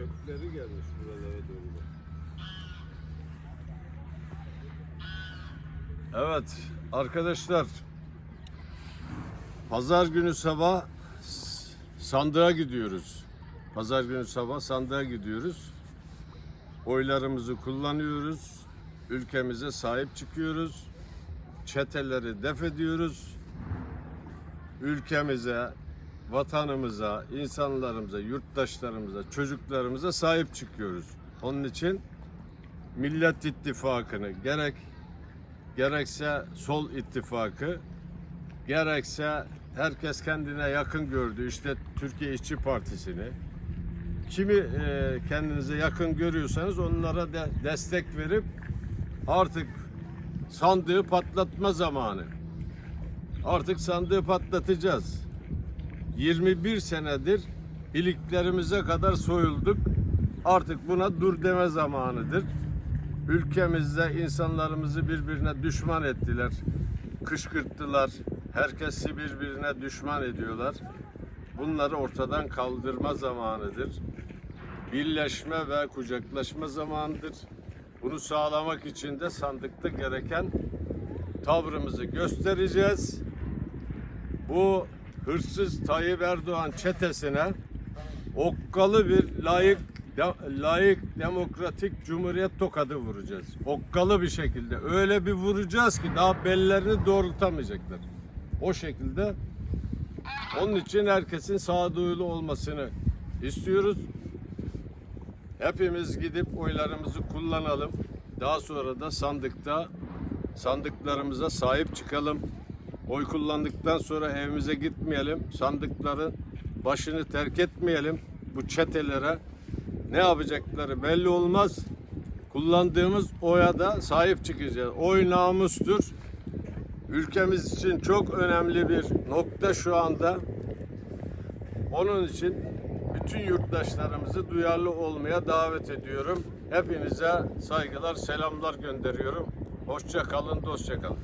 Kökleri gelmiş buralara doğru. Evet arkadaşlar Pazar günü sabah sandığa gidiyoruz. Pazar günü sabah sandığa gidiyoruz. Oylarımızı kullanıyoruz. Ülkemize sahip çıkıyoruz. Çeteleri def ediyoruz. Ülkemize, vatanımıza, insanlarımıza, yurttaşlarımıza, çocuklarımıza sahip çıkıyoruz. Onun için Millet İttifakı'nı gerek gerekse sol ittifakı gerekse herkes kendine yakın gördü işte Türkiye İşçi Partisi'ni kimi e, kendinize yakın görüyorsanız onlara de destek verip artık sandığı patlatma zamanı. Artık sandığı patlatacağız. 21 senedir iliklerimize kadar soyulduk. Artık buna dur deme zamanıdır. Ülkemizde insanlarımızı birbirine düşman ettiler. Kışkırttılar. Herkesi birbirine düşman ediyorlar. Bunları ortadan kaldırma zamanıdır. Birleşme ve kucaklaşma zamanıdır. Bunu sağlamak için de sandıkta gereken tavrımızı göstereceğiz. Bu hırsız Tayyip Erdoğan çetesine okkalı bir layık de- layık demokratik cumhuriyet tokadı vuracağız. Okkalı bir şekilde. Öyle bir vuracağız ki daha bellerini doğrultamayacaklar. O şekilde onun için herkesin sağduyulu olmasını istiyoruz. Hepimiz gidip oylarımızı kullanalım. Daha sonra da sandıkta sandıklarımıza sahip çıkalım. Oy kullandıktan sonra evimize gitmeyelim. Sandıkların başını terk etmeyelim. Bu çetelere ne yapacakları belli olmaz. Kullandığımız oya da sahip çıkacağız. Oy namustur. Ülkemiz için çok önemli bir nokta şu anda. Onun için bütün yurttaşlarımızı duyarlı olmaya davet ediyorum. Hepinize saygılar, selamlar gönderiyorum. Hoşça kalın, dostça kalın.